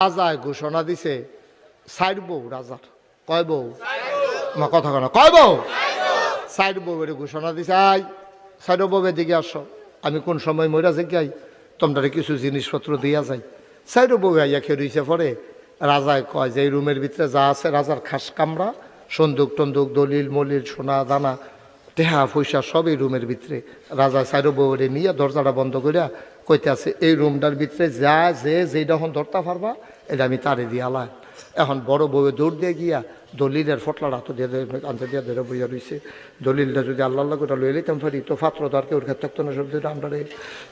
রাজায় ঘোষণা দিছে সাইড বউ রাজার কয় বউ? আমার কথা কয় না। কয় বউ? সাইড বউয়ের ঘোষণা দিছে আই সাইড বউয়ের দিকে আসো। আমি কোন সময় মরা যাই তোমরা কিছু জিনিসপত্র দিয়া যাই। সাইড বউ আইয়া খেয়ে পরে। রাজায় কয় যে, এই রুমের ভিতরে যা আছে, রাজার খাস কামরা, সন্দুক টন্দুক, দলিল, মলিল, সোনা, দানা, টেহা, পয়সা সব এই রুমের ভিতরে। রাজা সাইড বউরে নিয়ে দরজাটা বন্ধ করিয়া কইতে আছে এই রুমটার ভিতরে যা যে যেটা এখন ধরতে পারবা, এটা আমি তারে দিয়ে আলাম এখন বড় বউয়ে দৌড় দিয়ে গিয়া দলিলের ফটলাটা তো দিয়ে আনতে দিয়ে ধরে বইয়া রয়েছে দলিলটা যদি আল্লাহ করে লইলে তেমন পারি তো পাত্র দর কেউ থাকতো না সব দিয়ে আমরা রে।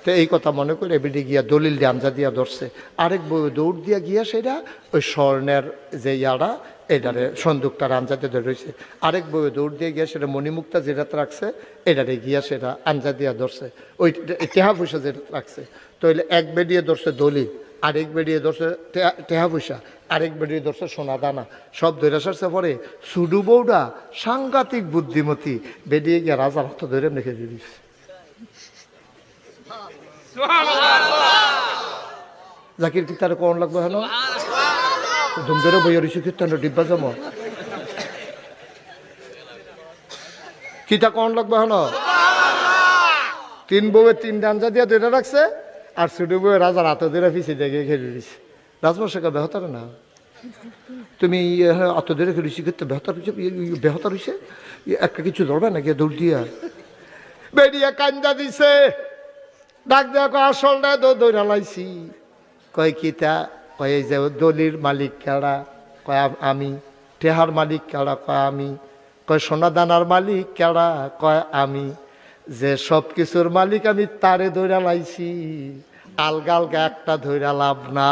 তো এই কথা মনে করে বেডি গিয়া দলিল দিয়ে আনজা দিয়া ধরছে। আরেক বউ দৌড় দিয়া গিয়া সেটা ওই স্বর্ণের যে ইয়ারা এটারে সন্দুকটা আনজাতে ধরে রয়েছে আরেক বউ দৌড় দিয়ে গিয়া সেটা মণিমুক্তা যেটা রাখছে, এটারে গিয়া সেটা আনজা দিয়া ধরছে। ওই টেহা পয়সা যেটা রাখছে। তো এক বেডিয়ে ধরছে দলিল। আরেক বেরিয়ে ধরছে, টেহা- পয়সা, আরেক বেরিয়ে ধরছে সোনা দানা। সব ধরে সারছে পরে সুডু বৌডা সাংঘাতিক বুদ্ধিমতী। বেরিয়ে গিয়ে রাজার হাত ধরে রেখে দিস জাকির কি তার কোন লাগবে হেন? ধুম ধরে বইয়া রয়েছে কীর্তন ডিব্বা জম? কিটা কোন লাগবে হেন? তিন বউয়ে তিন ডাঞ্জা দিয়ে ধরে রাখছে? আর ছোট বউয়ে রাজার হাতে ধরে পিছিয়ে দেখে খেলে দিছে। রাজমশাকে বেহতার না? তুমি অত ধরে খেলেছি করতে বেহতার হয়েছে বেহতার হয়েছে? একটা কিছু ধরবে নাকি দৌড় দিয়া? বেরিয়ে কান্দা দিছে। ডাক দেওয়া কয় আসলটা তো দৌড়া লাইছি কয়, কি তা? কয় যে দলির মালিক কেডা কয়, আমি টেহার মালিক কেডা কয়, আমি। কয়, সোনা দানার মালিক কেডা কয়, আমি। যে সব কিছুর মালিক আমি তারে ধৈরা লাইছি। আলগা আলগা একটা ধৈরা লাভ না